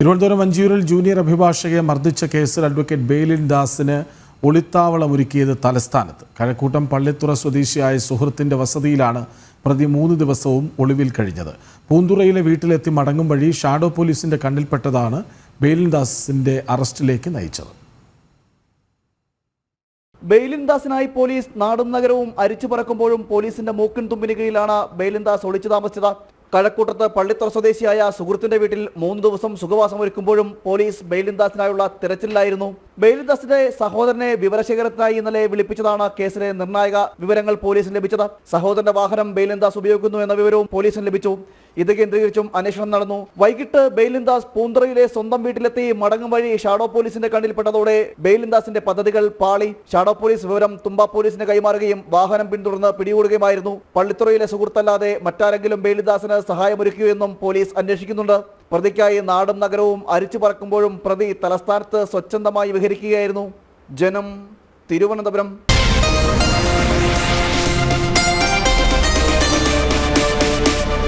Thiruvananthapuram വഞ്ചിയൂരിൽ junior അഭിഭാഷകയെ മർദ്ദിച്ച കേസിൽ advocate ബെയിലിൻ ദാസിന് ഒളിത്താവളമൊരുക്കിയത് തലസ്ഥാനത്ത്. കഴക്കൂട്ടം പള്ളിത്തുറ സ്വദേശിയായ സുഹൃത്തിന്റെ വസതിയിലാണ് പ്രതി മൂന്ന് ദിവസവും ഒളിവിൽ കഴിഞ്ഞത്. പൂന്തുറയിലെ വീട്ടിലെത്തി മടങ്ങും വഴി ഷാഡോ പോലീസിന്റെ കണ്ണിൽപ്പെട്ടതാണ് ബെയിലിൻ ദാസിന്റെ അറസ്റ്റിലേക്ക് നയിച്ചത്. ബെയിലിൻദാസിനായി പോലീസ് നാടും നഗരവും അരിച്ചു പറക്കുമ്പോഴും പോലീസിന്റെ മൂക്കിൻ തുമ്പിന് കീഴിലാണ് ബെയിലിൻദാസ് ഒളിച്ചു താമസിച്ചത്. കഴക്കൂട്ടത്ത് പള്ളിത്തറ സ്വദേശിയായ സുഹൃത്തിന്റെ വീട്ടിൽ മൂന്ന് ദിവസം സുഖവാസം സുഖവാസമൊരുക്കുമ്പോഴും പോലീസ് ബെയിലിൻദാസിനായുള്ള തിരച്ചിലായിരുന്നു ബെയിലിൻദാസിന്റെ സഹോദരനെ വിവരശേഖരത്തിനായി ഇന്നലെ വിളിപ്പിച്ചതാണ് കേസിലെ നിർണായക വിവരങ്ങൾ പോലീസിന് ലഭിച്ചത്. സഹോദരന്റെ വാഹനം ബെയിലിൻദാസ് ഉപയോഗിക്കുന്നു എന്ന വിവരവും പോലീസിന് ലഭിച്ചു. ഇത് കേന്ദ്രീകരിച്ചും അന്വേഷണം നടന്നു. വൈകിട്ട് ബെയിലിൻദാസ് പൂന്തറയിലെ സ്വന്തം വീട്ടിലെത്തി മടങ്ങും വഴി ഷാഡോ പോലീസിന്റെ കണ്ണിൽപ്പെട്ടതോടെ ബെയിലിൻദാസിന്റെ പദ്ധതികൾ പാളി. ഷാഡോ പോലീസ് വിവരം തുമ്പ പോലീസിന് കൈമാറുകയും വാഹനം പിന്തുടർന്ന് പിടികൂടുകയുമായിരുന്നു. പള്ളിത്തുറയിലെ സുഹൃത്തല്ലാതെ മറ്റാരെങ്കിലും ബെയിലിൻദാസിന് സഹായമൊരുക്കിയോ എന്നും പോലീസ് അന്വേഷിക്കുന്നുണ്ട്. പ്രതിക്കായി നാടും നഗരവും അരിച്ചു പറക്കുമ്പോഴും പ്രതി തലസ്ഥാനത്ത് സ്വച്ഛന്തമായി വിഹരിക്കുകയായിരുന്നു. ജനം തിരുവനന്തപുരം